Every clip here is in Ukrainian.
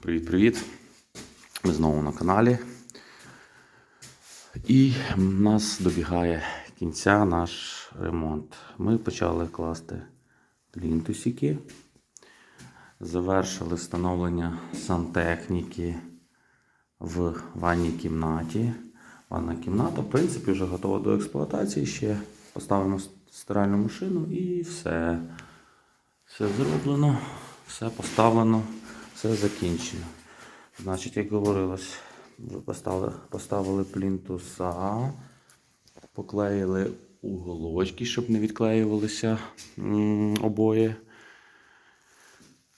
Привіт-привіт! Ми знову на каналі. І в нас добігає кінця наш ремонт. Ми почали класти плінтусики, завершили встановлення сантехніки в ванній кімнаті. Ванна кімната, в принципі, вже готова до експлуатації. Ще поставимо стиральну машину і все. Все зроблено, все поставлено, все закінчено. Значить, як говорилось, вже поставили, поставили плінтуса, поклеїли уголочки, щоб не відклеювалися обоє.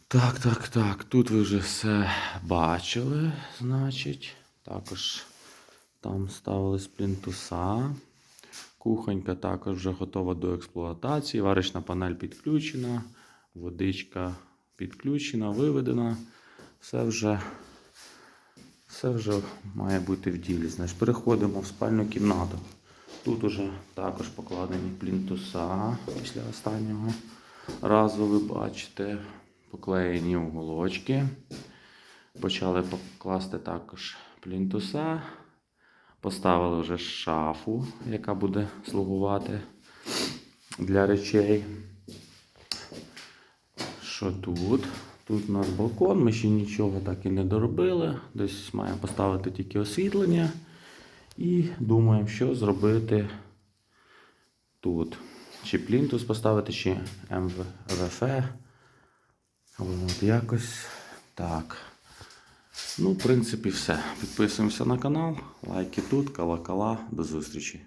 Так, так, так. Тут ви вже все бачили, значить. Також там ставились плінтуса. Кухонька також вже готова до експлуатації. Варочна панель підключена, водичка підключена, виведена. Все вже, все вже має бути в ділі. Значить, переходимо в спальну кімнату. Тут уже також покладені плінтуса після останнього разу, ви бачите, поклеєні уголочки. Почали покласти також плінтуса. Поставили вже шафу, яка буде слугувати для речей. Що тут? Тут у нас балкон, ми ще нічого так і не доробили. Десь маємо поставити тільки освітлення. І думаємо, що зробити тут. Чи плінтус поставити, чи МВФ. От якось так. Ну, в принципі, все. Підписуємося на канал. Лайки тут, колокола. До зустрічі.